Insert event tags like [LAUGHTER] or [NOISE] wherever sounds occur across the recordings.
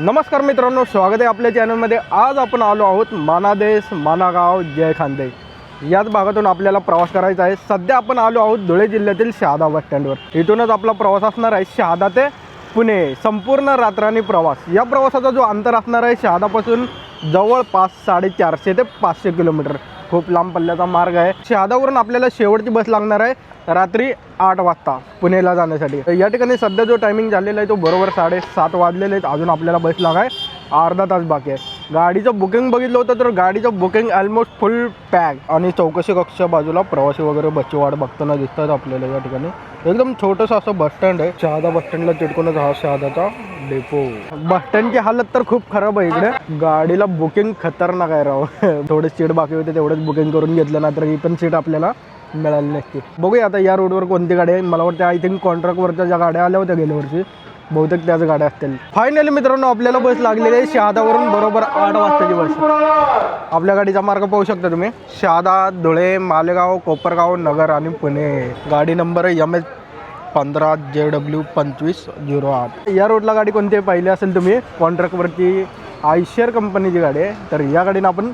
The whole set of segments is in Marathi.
नमस्कार मित्रांनो स्वागत आहे आपल्या चॅनलमध्ये आज आपण आलो आहोत मानादेश मानागाव जय खांदे याच भागातून आपल्याला प्रवास करायचा आहे. सध्या आपण आलो आहोत धुळे जिल्ह्यातील शहादा बस स्टँडवर. इथूनच आपला प्रवास असणार आहे शहादा ते पुणे. संपूर्ण रात्रानी प्रवास. या प्रवासाचा जो अंतर असणार आहे शहादापासून जवळपास साडेचारशे ते पाचशे किलोमीटर. खूप लांब पल्ल्याचा मार्ग आहे. शहादावरून आपल्याला शेवटची बस लागणार आहे रात्री आठ वाजता पुणेला जाण्यासाठी. तर या ठिकाणी सध्या जो टायमिंग झालेला आहे तो बरोबर साडेसात वाजलेले आहेत. अजून आपल्याला बस लागाय अर्धा तास बाकी आहे. गाडीचं बुकिंग बघितलं होतं तर गाडीचं बुकिंग ऑलमोस्ट फुल पॅक आणि चौकशी कक्षा बाजूला प्रवासी वगैरे बसची वाट बघताना दिसतात आपल्याला या ठिकाणी. एकदम छोटंसं असं बस स्टँड आहे. शहादा बस स्टँडला चिटकूनच हा शहादाचा डेपो बस स्टँडची हालत तर खूप खराब आहे इकडे. गाडीला बुकिंग खतरनाक आहे राव. [LAUGHS] थोडे सीट बाकी होते तेवढंच बुकिंग करून घेतलं ना तर ही पण सीट आपल्याला मिळाली नसती. बघूया आता या रोडवर कोणती गाडी आहे. मला वाटतं आय थिंक कॉन्ट्रॅक्टवरच्या ज्या गाड्या आल्या होत्या गेल्या वर्षी बहुतेक त्याच गाड्या असतील. फायनली मित्रांनो आपल्याला बस लागलेली आहे शहादावरून बरोबर आठ वाजताची बस. आपल्या गाडीचा मार्ग पाहू शकता तुम्ही. शहादा धुळे मालेगाव कोपरगाव नगर आणि पुणे. गाडी नंबर एम एच पंधरा जे डब्ल्यू पंचवीस झिरो आठ. या रोडला गाडी कोणती पाहिली असेल तुम्ही? कॉन्ट्रॅक्टवरती आयशर कंपनीची गाडी आहे. तर या गाडीनं आपण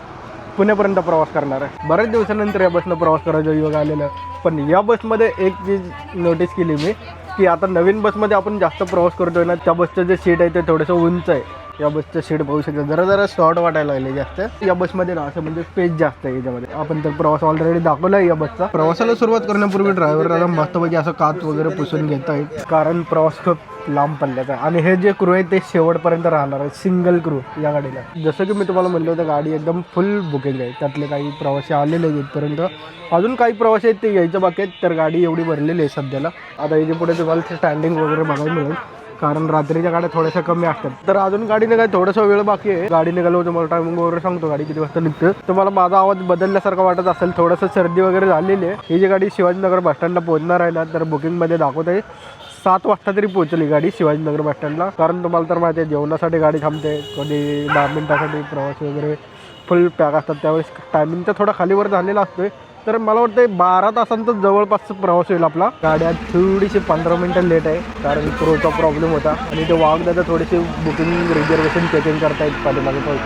पुण्यापर्यंत प्रवास करणार आहे. बऱ्याच दिवसानंतर या बसनं प्रवास करायचा योग आलेला पण या बसमध्ये एक चीज नोटीस केली मी की आता नवीन बसमध्ये आपण जास्त प्रवास करतोय ना त्या बसचं जे सीट आहे ते थोडंसं उंच आहे. या बसचं सीट पाहू शकता. जरा जरा शॉर्ट वाटायला लागले जास्त. या बसमध्ये ना असं म्हणजे स्पेस जास्त आहे याच्यामध्ये. आपण तर प्रवास ऑलरेडी दाखवला आहे या बसचा प्रवासाला सुरुवात करण्यापूर्वी ड्रायव्हरला मस्तपैकी असं काच वगैरे पुसून घेता येईल कारण प्रवास खूप लांब पल्ल्याचा आहे. आणि हे जे क्रू आहे ते शेवटपर्यंत राहणार आहे. सिंगल क्रू या गाडीला. जसं की मी तुम्हाला म्हणलं होतं गाडी एकदम फुल बुकिंग आहे. त्यातले काही प्रवासी आलेले आहेत इथपर्यंत. अजून काही प्रवासी आहेत ते यायचं बाकी आहेत तर गाडी एवढी भरलेली आहे सध्याला. आता इथे पुढे तुम्हाला स्टँडिंग वगैरे बघायला मिळेल. कारण रात्रीच्या गाड्या थोड्याशा कमी असतात. तर अजून गाडी निघाय थोडासा वेळ बाकी आहे. गाडी निघालो तुम्हाला टायमिंग वगैरे सांगतो गाडी किती वाजता निघते. तुम्हाला माझा आवाज बदलल्यासारखा वाटत असेल थोडंसं सर्दी वगैरे झालेली आहे. ही जी गाडी शिवाजीनगर बस स्टँडला पोहोचणार आहे ना तर बुकिंगमध्ये दाखवत आहे. सात वाजता तरी पोहोचली गाडी शिवाजीनगर बस स्टँडला कारण तुम्हाला तर माहिती आहे जेवणासाठी गाडी थांबते कधी दहा मिनिटासाठी प्रवास वगैरे फुल पॅक असतात. त्यावेळेस टायमिंगचा थोडा खालीवर झालेला असतोय. तर मला वाटतं बारा तासांचा जवळपास प्रवास होईल आपला. गाड्या थोडीशी पंधरा मिनटं लेट आहे कारण क्रोचा प्रॉब्लेम होता. आणि ते वाघदादा थोडीशी बुकिंग रिझर्वेशन चेकिंग करता येत पाठीमागे पाहू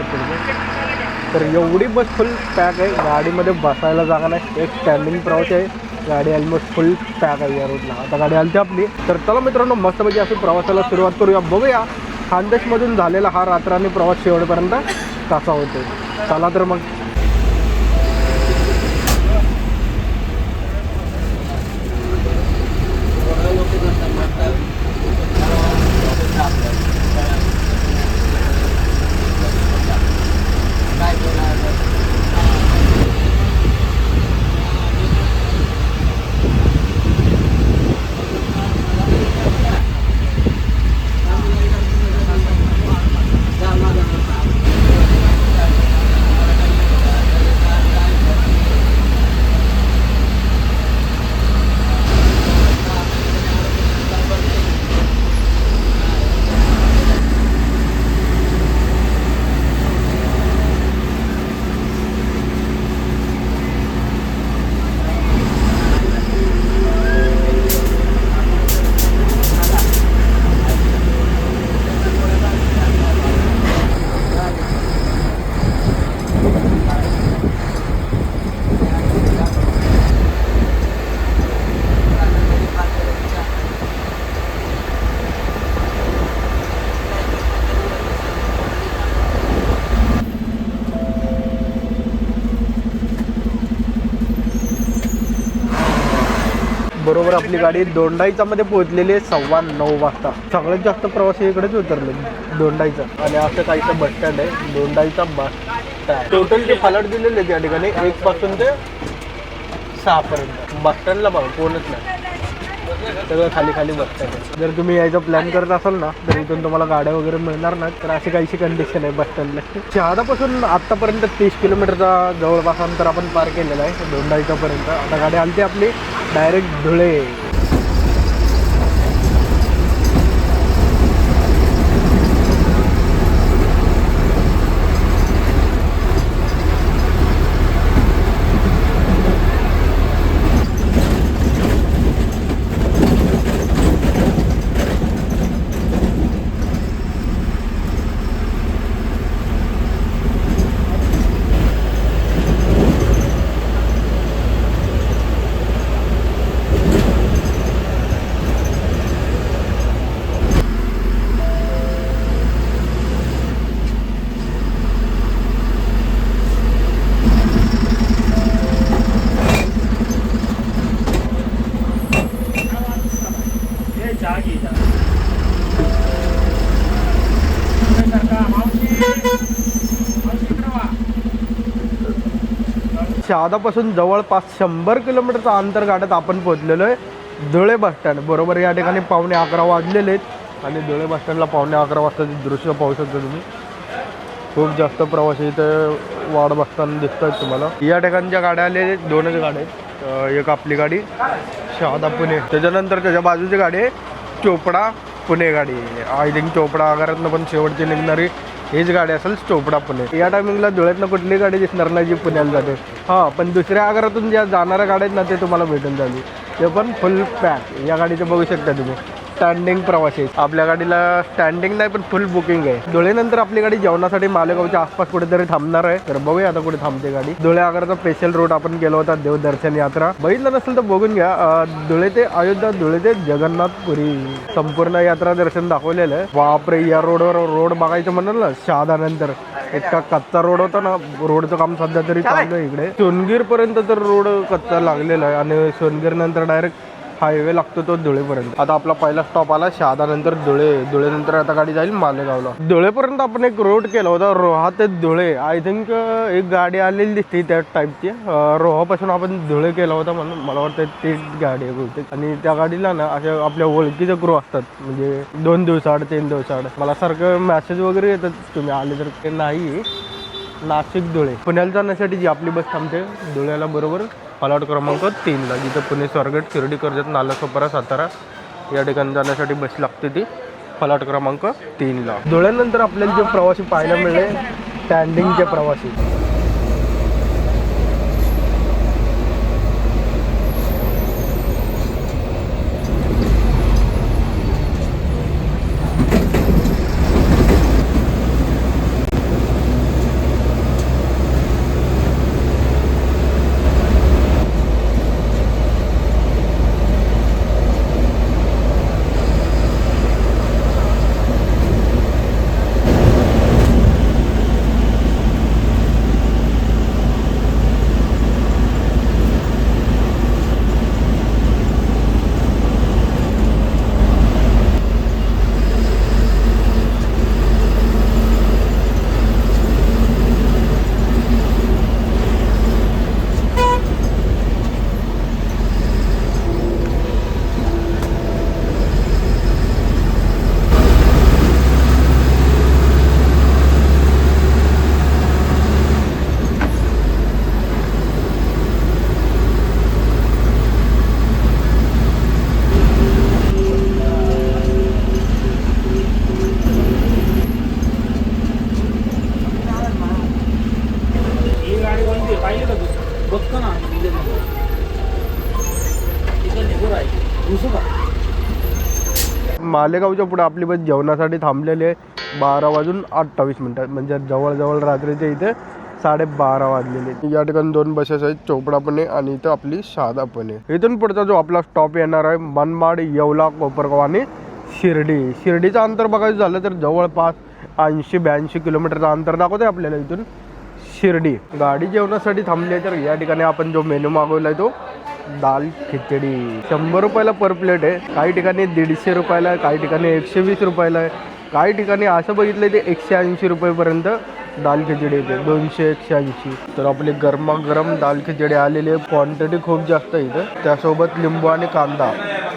तर एवढी बस फुल पॅक आहे गाडीमध्ये बसायला जागा नाही. एक स्टँडिंग प्रवास आहे. गाडी ऑलमोस्ट फुल पॅक आहे या रोडला आता गाडी आलती आपली. तर चला मित्रांनो मस्तपैकी असं प्रवासाला सुरुवात करूया. बघूया खानदेशमधून झालेला हा रात्राने प्रवास शेवटपर्यंत कसा होतो चला तर मग. बरोबर आपली गाडी दोंडाईचा मध्ये पोहोचलेली आहे सव्वा नऊ वाजता. सगळ्यात जास्त प्रवासी इकडेच उतरले दोंडाईचा. आणि असं काहीचं बस स्टँड आहे. दोंडाईचा बस स्टँड टोटल ते फलट दिलेले त्या ठिकाणी एक पासून ते सहा पर्यंत बस स्टँडला बघा कोणच नाही. सगळं खाली खाली बस स्टँड जर तुम्ही यायचा प्लॅन करत असाल ना तर इथून तुम्हाला गाड्या वगैरे मिळणार ना तर अशी काहीशी कंडिशन आहे बस स्टँडला शहादापासून आत्तापर्यंत तीस किलोमीटरचा जवळपास अंतर आपण पार केलेलं आहे दोंडाईचापर्यंत आता गाडी आलती आपली डायरेक्ट धुळे. शहादापासून जवळपास शंभर किलोमीटरचं अंतर गाठत आपण पोहोचलेलो आहे. Dhule bus stand. बरोबर या ठिकाणी पावणे अकरा वाजलेले आहेत. आणि धुळे बसस्टँडला पावणे अकरा वाजताचे दृश्य पाहू शकता तुम्ही. खूप जास्त प्रवासी इथं वाढ बसताना दिसत आहेत तुम्हाला. या ठिकाणच्या गाड्या आले दोनच गाड्या आहेत. एक आपली गाडी शहादा पुणे. त्याच्यानंतर त्याच्या बाजूची गाडी आहे. चोपडा पुणे गाडी. आय थिंक चोपडा आगारातनं पण शेवटची निघणारी हीच गाडी असेल चोपडा पुणे. या टायमिंगला धुळ्यातनं कुठली गाडी दिसणार नाही जी पुण्याला जाते. हां पण दुसऱ्या आगारातून ज्या जाणाऱ्या गाड्या आहेत ना ते तुम्हाला भेटून जाईल ते पण फुल पॅक या गाडीचं बघू शकता तुम्ही. स्टँडिंग प्रवासी आहेत. आपल्या गाडीला स्टँडिंग नाही पण फुल बुकिंग आहे. धुळेनंतर आपली गाडी जेवणासाठी मालेगावच्या आसपास कुठेतरी थांबणार आहे. तर बघूया आता कुठे थांबते गाडी. धुळे आगाराचा स्पेशल रूट आपण गेलो होता देवदर्शन यात्रा. बघितलं नसेल तर बघून घ्या. धुळे ते अयोध्या धुळे ते जगन्नाथपुरी. संपूर्ण यात्रा दर्शन दाखवलेलं आहे. बापरे या रोडवर रोड बघायचं म्हणाल ना शहादानंतर. इतका कच्चा रोड होता ना रोडचं काम सध्या तरी चालू आहे इकडे. सोनगीर पर्यंत तर रोड कच्चा लागलेला आहे. आणि सोनगीर नंतर डायरेक्ट हायवे लागतो तो धुळेपर्यंत. आता आपला पहिला स्टॉप आला शहादा नंतर धुळे. धुळेनंतर आता गाडी जाईल मालेगावला. धुळेपर्यंत आपण एक रोड केला होता रोहा ते धुळे. आय थिंक एक गाडी आलेली दिसते त्या टाईपची रोहापासून आपण धुळे केला होता म्हणून मला वाटतं तीच गाडी आहे बहुतेक. आणि त्या गाडीला ना अशा आपल्या ओळखीचे क्रू असतात. म्हणजे दोन दिवसाआड तीन दिवसाआड. मला सारखं मॅसेज वगैरे येतात तुम्ही आले तर. ते नाही. नाशिक धुळे. पुण्याला जाण्यासाठी जी आपली बस थांबते धुळ्याला बरोबर प्लॉट क्रमांक तीनला. जिथं पुणे स्वारगेट शिर्डी कर्जत नालासोपारा सातारा या ठिकाणी जाण्यासाठी बस लागते ती फलाट क्रमांक तीनला. धुळ्यानंतर आपल्याला जे प्रवासी पाहायला मिळले स्टँडिंगचे प्रवासी ही गाडी कोणती आहे? पाहिली का तू बघतो ना तिथं निघू राहील घुसू का मालेगावच्या पुढे आपली बस जेवणासाठी थांबलेली आहे. बारा वाजून अठ्ठावीस मिनिटात म्हणजे जवळजवळ रात्रीच्या इथे साडेबारा वाजलेले या ठिकाणी दोन बसेस आहेत. चोपडा पण आहे आणि इथं आपली शहादा पण आहे इथून पुढचा जो आपला स्टॉप येणार आहे मनमाड येवला कोपरगाव आणि शिर्डी. शिर्डीचं अंतर बघायचं झालं तर जवळपास ऐंशी ब्याऐंशी किलोमीटरचं अंतर दाखवते आपल्याला इथून. शिर्डी. गाडी जेवणासाठी थांबली आहे तर या ठिकाणी आपण जो मेनू मागवला आहे तो दाल खिचडी. शंभर रुपयाला पर प्लेट आहे. काही ठिकाणी दीडशे रुपयाला आहे काही ठिकाणी एकशे वीस रुपयाला आहे. काही ठिकाणी असं बघितलं ते एकशे ऐंशी रुपयेपर्यंत दाल खिचडी येते. दोनशे एकशे ऐंशी. तर आपली गरमागरम दाल खिचडी आलेली आहे. क्वांटिटी खूप जास्त आहे इथं. त्यासोबत लिंबू आणि कांदा.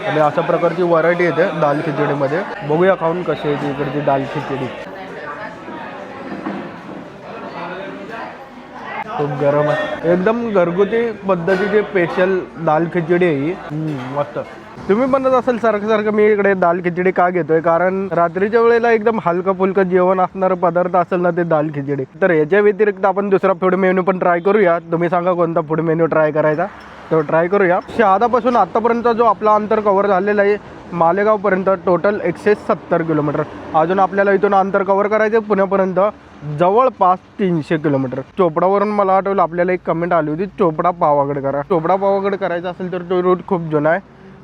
आणि अशा प्रकारची व्हरायटी येते दाल खिचडीमध्ये. बघूया खाऊन कशी येते इकडची दाल खिचडी. खूप गरम आहे. एकदम घरगुती पद्धतीची स्पेशल दाल खिचडी आहे ही. हम्म, मस्त. तुम्ही म्हणत असाल सारखं सारखं मी इकडे दाल खिचडी का घेतोय? कारण रात्रीच्या वेळेला एकदम हलकं फुलकं जेवण असणारं पदार्थ असेल ना ते दाल खिचडी. तर याच्या व्यतिरिक्त आपण दुसरा फूड मेन्यू पण ट्राय करूया. तुम्ही सांगा कोणता फूड मेन्यू ट्राय करायचा? तो ट्राय करूया. शहादापासून आतापर्यंत जो आपला अंतर कव्हर झालेला आहे मालेगावपर्यंत टोटल एकशे सत्तर किलोमीटर. अजून आपल्याला इथून अंतर कव्हर करायचं आहे पुण्यापर्यंत. जवळपास तीनशे किलोमीटर. चोपडावरून मला आठवलं आपल्याला एक कमेंट आली होती चोपडा पावागड करा. चोपडा पावागड करायचा असेल तर तो रूट खूप जुना आहे.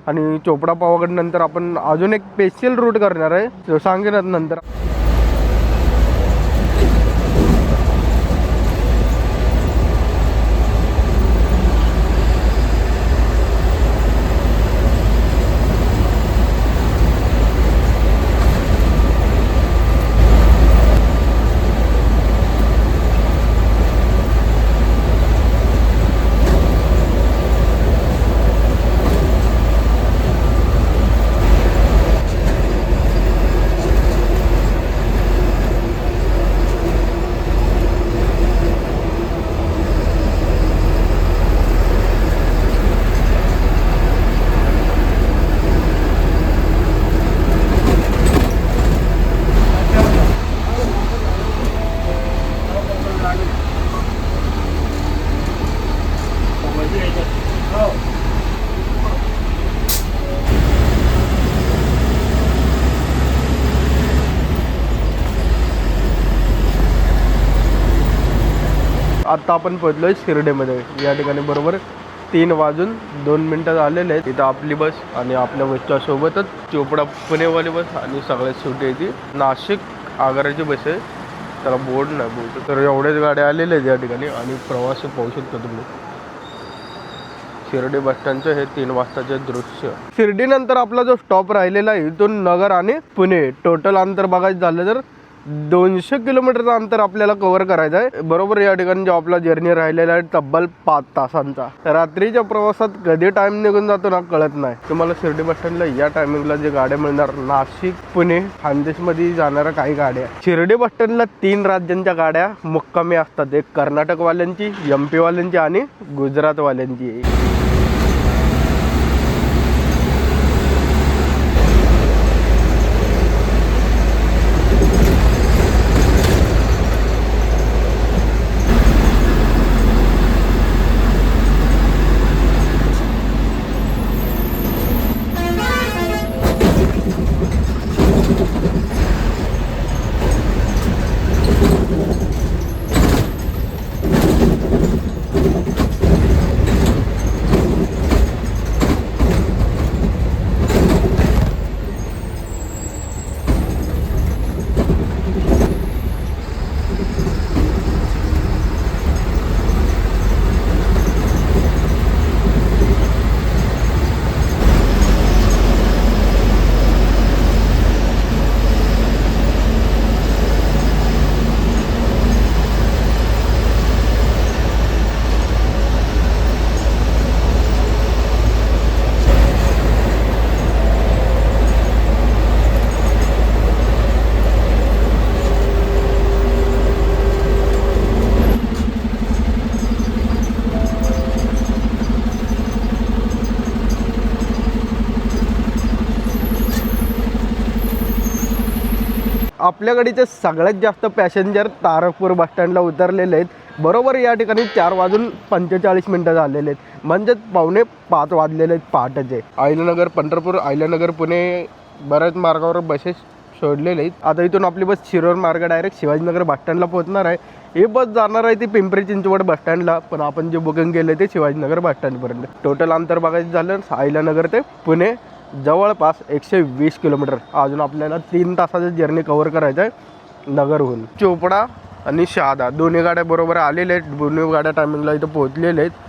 आणि चोपडा पावागड नंतर आपण अजून एक स्पेशल रूट करणार आहे. सांगेनच नंतर. आता आपण पोहोचलोय शिर्डेमध्ये. या ठिकाणी बरोबर तीन वाजून दोन मिनटं झालेले आहेत. इथं आपली बस आणि आपल्या बसच्या सोबतच चोपडा पुणेवाली बस आणि सगळ्यात सुटी येते नाशिक आगाराची बस आहे. त्याला बोर्ड नाही बोलतो. तर एवढ्याच गाड्या आलेल्या आहेत या ठिकाणी आणि प्रवास पाहू शकता तुम्ही. शिर्डी बस स्टँडचं हे तीन वाजताचे दृश्य. शिर्डीनंतर आपला जो स्टॉप राहिलेला आहे इथून नगर आणि पुणे. टोटल अंतर बघायचं झालं तर दोनशे किलोमीटरचं अंतर आपल्याला कव्हर करायचं आहे बरोबर या ठिकाणी जो आपला जर्नी राहिलेला आहे तब्बल पाच तासांचा. रात्रीच्या प्रवासात कधी टाइम निघून जातो ना कळत नाही. तुम्हाला शिर्डी बस स्टँडला या टायमिंगला जे गाड्या मिळणार नाशिक पुणे खानदेशमध्ये जाणाऱ्या काही गाड्या. शिर्डी बस स्टँडला तीन राज्यांच्या गाड्या मुक्कामी असतात. एक कर्नाटकवाल्यांची एम पीवाल्यांची आणि गुजरातवाल्यांची. आपल्या गाडीचे सगळ्यात जास्त पॅसेंजर तारकपूर बस स्टँडला उतरलेले आहेत. बरोबर या ठिकाणी चार वाजून पंचेचाळीस मिनटं झालेले आहेत. म्हणजेच पावणे पाच वाजलेले आहेत पहाटेचे. आयलानगर पंढरपूर आयलानगर पुणे बऱ्याच मार्गावर बसेस सोडलेले आहेत. आता इथून आपली बस शिरोर मार्ग डायरेक्ट शिवाजीनगर बस स्टँडला पोहोचणार आहे. ही बस जाणार आहे ती पिंपरी चिंचवड बस स्टँडला. पण आपण जे बुकिंग केलं ते शिवाजीनगर बस स्टँडपर्यंत. टोटल अंतर बघायचं झालं आयलानगर ते पुणे जवळपास एकशे वीस किलोमीटर. अजून आपल्याला तीन तासाचं जर्नी कव्हर करायचं आहे नगरहून. चोपडा आणि शहादा दोन्ही गाड्या बरोबर आलेल्या आहेत. दोन्ही गाड्या टायमिंगला इथं पोहोचलेल्या आहेत.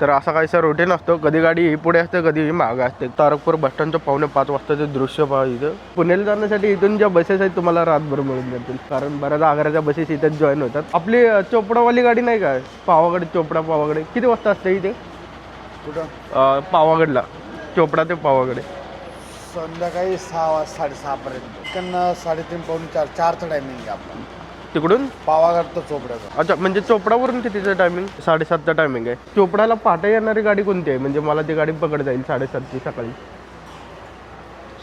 तर असा काहीसा रुटीन असतो. कधी गाडी ही पुढे असते कधी ही मागं असते. तारकपूर बस स्टँडचं पावणे पाच वाजताचं दृश्य पहा इथं. पुण्याला जाण्यासाठी इथून ज्या बसेस आहेत तुम्हाला रातभर मिळून जातील. कारण बऱ्याच आग्र्याच्या बसेस इथेच जॉईन होतात. आपली चोपडावाली गाडी नाही काय पावागड चोपडा पावागडे. किती वाजता असते इथे? कुठं? पावागडला. चोपडा ते पावागडे. संध्याकाळी सहा वाज साडेसहापर्यंत इकडनं साडेतीन पाऊन चार चारचं टायमिंग आहे आपलं. तिकडून? पावागड तर चोपड्याचं. अच्छा म्हणजे चोपडावरून कितीचं टायमिंग साडेसातचं टायमिंग आहे. चोपडाला पहाटे येणारी गाडी कोणती आहे? म्हणजे मला ती गाडी पकड जाईल साडेसातची सकाळी.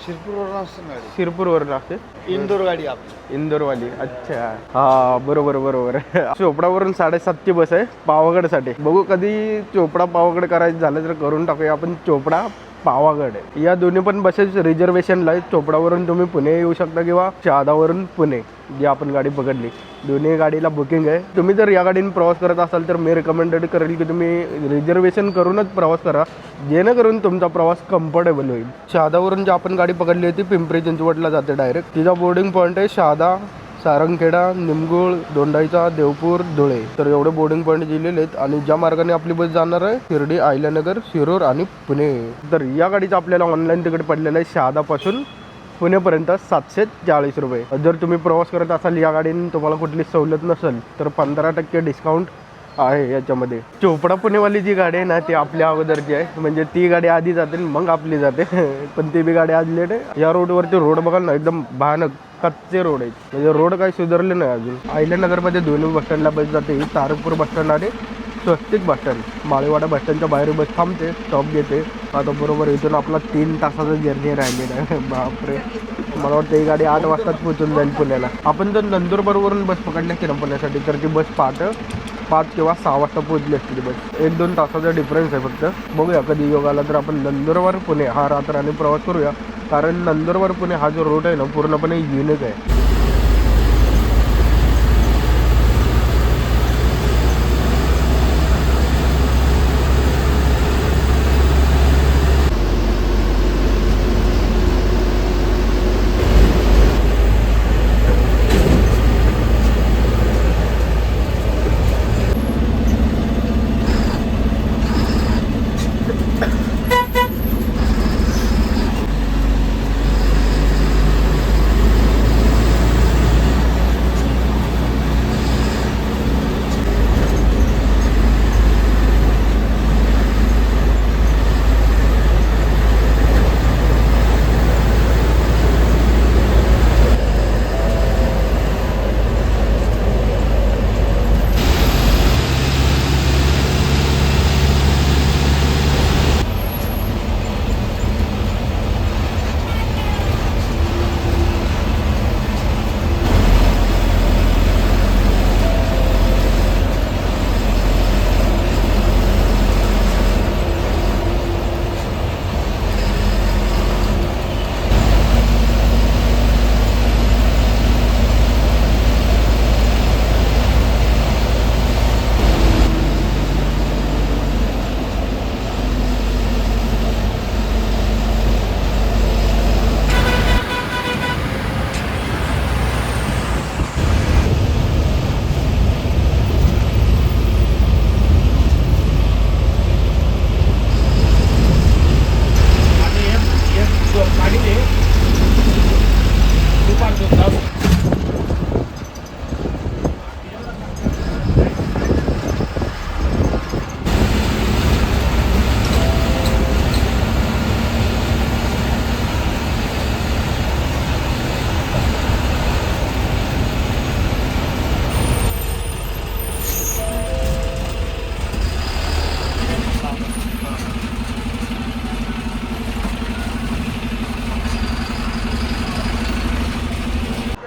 शिरपूरवरून असते गाडी? शिरपूरवरून असते? इंदोर गाडी आपली. इंदोरवाली अच्छा. हा बरोबर बरोबर. चोपडावरून साडेसातची बस आहे पावागडसाठी. बघू कधी चोपडा पावागड करायचं झालं तर करून टाकूया. आपण चोपडा पावागड आहे. या दोन्ही पण बसेस रिझर्वेशनला आहेत. चोपडावरून तुम्ही पुणे येऊ शकता किंवा शहादावरून पुणे जी आपण गाडी पकडली. दोन्ही गाडीला बुकिंग आहे. तुम्ही जर या गाडीने प्रवास करत असाल तर मी रिकमेंडेड करेल की तुम्ही रिझर्वेशन करूनच प्रवास करा. जेणेकरून तुमचा प्रवास कम्फर्टेबल होईल. शहादावरून जी आपण गाडी पकडली होती पिंपरी चिंचवडला जाते डायरेक्ट तिचा बोर्डिंग पॉईंट आहे शहादा सारंगखेडा निमगुळ दोंडाईचा देवपूर धुळे. तर एवढे बोर्डिंग पॉईंट दिलेले आहेत आणि ज्या मार्गाने आपली बस जाणार आहे शिर्डी आयल्यानगर शिरूर आणि पुणे. तर या गाडीचं आपल्याला ऑनलाईन तिकीट पडलेलं आहे शहादापासून पुणेपर्यंत सातशे चाळीस रुपये. जर तुम्ही प्रवास करत असाल या गाडीने तुम्हाला कुठली सवलत नसेल तर पंधरा टक्के डिस्काउंट आहे याच्यामध्ये. चोपडा पुणेवाली जी गाडी आहे ना ती आपल्या अगोदरची आहे. म्हणजे ती गाडी आधी जाते आणि मग आपली जाते. [LAUGHS] पण ती बी गाडी आज लेट आहे. या रोडवरती रोड बघाल ना एकदम भयानक कच्चे रोड आहेत. म्हणजे रोड काही सुधारले नाही अजून. आयल्यानगरमध्ये दोन्ही बस स्टँडला बस जाते. ही तारकपूर बस स्टँड आणि स्वस्तिक बस स्टँड माळेवाडा बस स्टँडच्या बाहेर बस थांबते स्टॉप घेते. आता बरोबर इथून आपला तीन तासाचा जर्नी राहिलेला आहे. [LAUGHS] बापरे. मला वाटतं ही गाडी आठ वाजताच पोहोचून जाईल पुण्याला. आपण जर नंदुरबारवरून बस पकडली की ना पुण्यासाठी तर ती बस पहाटे पाच किंवा सहा वाजता पोहोचली असतील बस. एक दोन तासाचा डिफरन्स आहे फक्त. बघूया कधी योग आला तर आपण नंदुरबार पुणे हा रात्राने प्रवास करूया. कारण नंदुरबार पुणे हा जो रोड आहे ना पूर्णपणे युनिक आहे.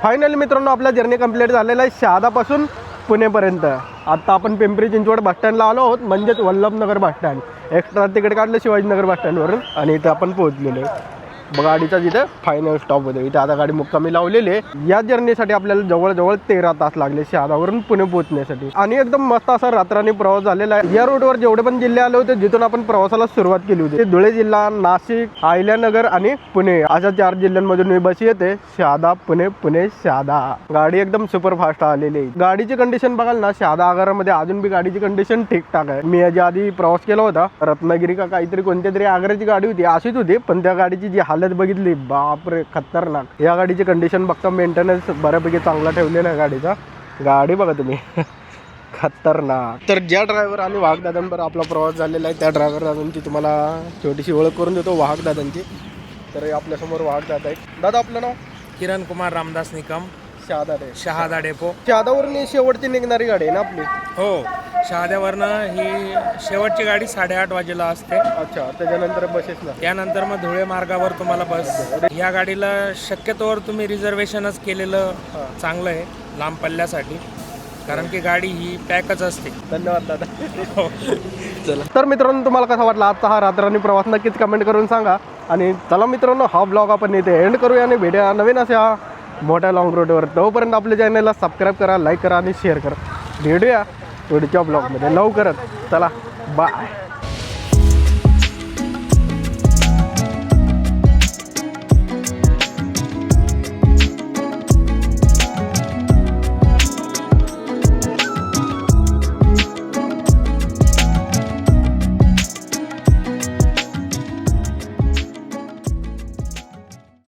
फायनली मित्रांनो आपला जर्नी कंप्लीट झालेला आहे शहादापासून पुणेपर्यंत. आता आपण पिंपरी चिंचवड बसस्टँडला आलो आहोत म्हणजेच वल्लभनगर बसस्टँड एक्स्ट्रा तिकीट काढलं शिवाजीनगर बसस्टँडवरून आणि इथं आपण पोहोचलेलो गाडीचा जिथे फायनल स्टॉप होतो. इथे आता गाडी मुक्कामी लावलेली आहे. या जर्नीसाठी आपल्याला जवळजवळ तेरा तास लागले शहादावरून पुणे पोहोचण्यासाठी. आणि एकदम मस्त असा रात्राने प्रवास झालेला आहे. या रोडवर जेवढे पण जिल्हे आले होते जिथून आपण प्रवासाला सुरुवात केली होती धुळे जिल्हा नाशिक अहिल्यानगर आणि पुणे. अशा चार जिल्ह्यांमधून ही बस येते. शहादा पुणे पुणे शहादा. गाडी एकदम सुपर फास्ट आलेली आहे. गाडीची कंडिशन बघाल ना शहादा आगारामध्ये अजून बी गाडीची कंडिशन ठीकठाक आहे. मी याच्या आधी प्रवास केला होता. रत्नागिरी का काहीतरी कोणत्या तरी आग्र्याची गाडी होती अशीच होती. पण त्या गाडीची जी हाल हालत बघितली. बापरे खतरनाक. या गाडीची कंडिशन बघता मेंटेनन्स बऱ्यापैकी चांगला ठेवलेला आहे गाडीचा. गाडी बघा तुम्ही. [LAUGHS] खतरनाक. तर ज्या ड्रायव्हर आणि वाहक आपला प्रवास झालेला आहे त्या ड्रायव्हर दादांची तुम्हाला छोटीशी ओळख करून देतो वाहकदादांची तर आपल्यासमोर वाहक दादा आहेत. दादा आपलं नाव? किरण कुमार रामदास निकम. शहादा आहे. शहादा डेपो शहादावरून ही शेवटची निघणारी गाडी आहे ना आपली? हो शहाद्यावरनं ही शेवटची गाडी साडेआठ वाजेला असते. अच्छा त्याच्यानंतर बसेस ना त्यानंतर मग धुळे मार्गावर तुम्हाला बस. या गाडीला शक्यतोवर तुम्ही रिझर्वेशनच केलेलं चांगलं आहे लांब पल्ल्यासाठी. कारण की गाडी ही पॅकच असते. धन्यवाद दादा. चला. तर मित्रांनो तुम्हाला कसा वाटला आजचा हा रात्रानी प्रवास? नक्कीच कमेंट करून सांगा. आणि चला मित्रांनो हा ब्लॉग आपण इथे एंड करूया आणि भेटूया नवीन अशा मोठ्या लॉंग रोडवर तोपर्यंत आपल्या चॅनलला सबस्क्राईब करा लाईक करा आणि शेअर करा. भेटूया पुढच्या ब्लॉगमध्ये लवकरच. चला बाय